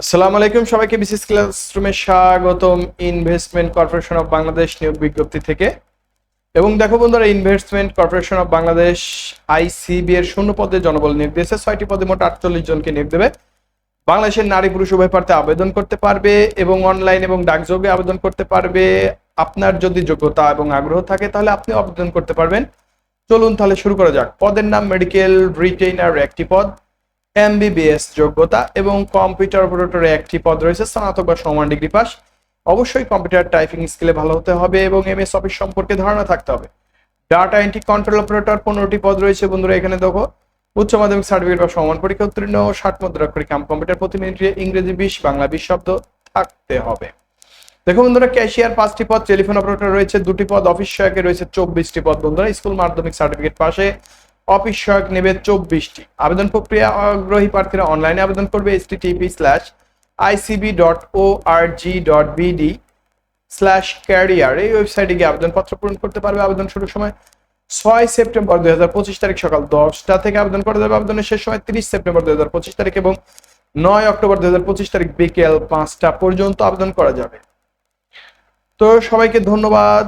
আসসালামু আলাইকুম সবাইকে, বিসিএস ক্লাসরুমে স্বাগতম ইনভেস্টমেন্ট কর্পোরেশন অফ বাংলাদেশ নিয়োগ বিজ্ঞপ্তি থেকে। এবং দেখো বন্ধুরা, investment corporation of Bangladesh ICB এর শূন্য পদে জনবল নিয়োগ দিয়েছে। ছয়টি পদে মোট আটচল্লিশ জনকে নিয়োগ দেবে। বাংলাদেশের নারী, পুরুষ, উভয় প্রার্থী আবেদন করতে পারবে এবং অনলাইন এবং ডাকযোগে আবেদন করতে পারবে। আপনার যদি যোগ্যতা এবং আগ্রহ থাকে, তাহলে আপনি আবেদন করতে পারবেন। চলুন তাহলে শুরু করা যাক। পদের নাম মেডিকেল রিটেইনার একটি পদ। এমবিবিএস যোগ্যতা এবং কম্পিউটার অপারেটরে একটি পদ রয়েছে, স্নাতক বা সমান ডিগ্রি পাস। অবশ্যই কম্পিউটার টাইপিং স্কিলে ভালো হতে হবে এবং এমএস অফিস সম্পর্কে ধারণা থাকতে হবে। ডাটা এন্ট্রি কন্ট্রোল অপারেটর পনেরোটি পদ রয়েছে, বন্ধুরা, এখানে দেখো। উচ্চ মাধ্যমিক সার্টিফিকেট বা সমান পরীক্ষা উত্তীর্ণ, ষাট মুদ্রাক্ষরিক কাম কম্পিউটার প্রতি মিনিটে ইংরেজি, বিশ, বাংলা, বিশ শব্দ থাকতে হবে। দেখো বন্ধুরা, ক্যাশিয়ার পাঁচটি পদ, টেলিফোন অপারেটর রয়েছে, দুটি পদ, অফিস সহায়কে রয়েছে, চব্বিশটি পদ, বন্ধুরা। স্কুল মাধ্যমিক সার্টিফিকেট পাশে অফিস সহায়ক নেবে চব্বিশটি। আবেদন প্রক্রিয়া আগ্রহী প্রার্থীরা অনলাইনে আবেদন করবে এস টিপি slash ICB dot O R G dot BD slash career এই ওয়েবসাইটে গিয়ে আবেদনপত্র পূরণ করতে পারবে আবেদন শুরুর সময়। ছয় সেপ্টেম্বর দুই হাজার পঁচিশ তারিখ সকাল দশটা থেকে আবেদন করা যাবে আবেদনের শেষ সময়, তিরিশ সেপ্টেম্বর দুই হাজার পঁচিশ তারিখ এবং নয় অক্টোবর দুই হাজার পঁচিশ তারিখ বিকেল পাঁচটা পর্যন্ত আবেদন করা যাবে। তো সবাইকে ধন্যবাদ।